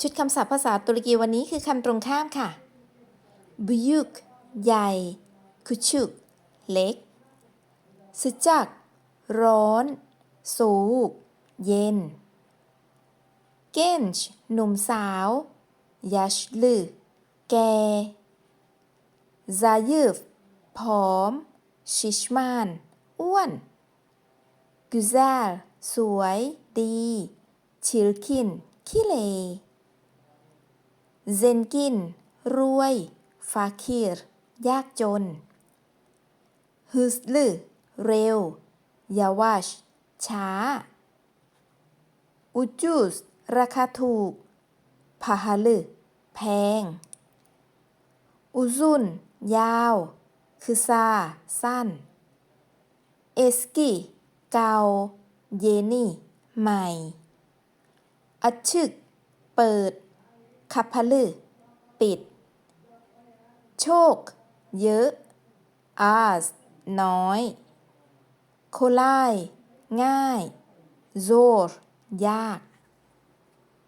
ชุดคำศัพท์ภาษาตุรกีวันนี้คือคำตรงข้ามค่ะ büyük ใหญ่ küçük เล็ก sıcak ร้อน soğuk เย็น genç หนุ่มสาว yaşlı แก่ zayıf ผอม şişman อ้วน güzel สวย ดี çirkin ขี้เล เซนกิน รวย ฟาคีรยากจนฮึสลือเร็ว ยาวาช ช้า อุจูส ราคาถูก พาฮาลืแพง อุซุน ยาว คือซา สั้น เอสกี้ เกา เยนี่ ใหม่ อัชึก เปิด คาพลปิด โชค เยอะ az น้อย โคลาย ง่าย zor ยาก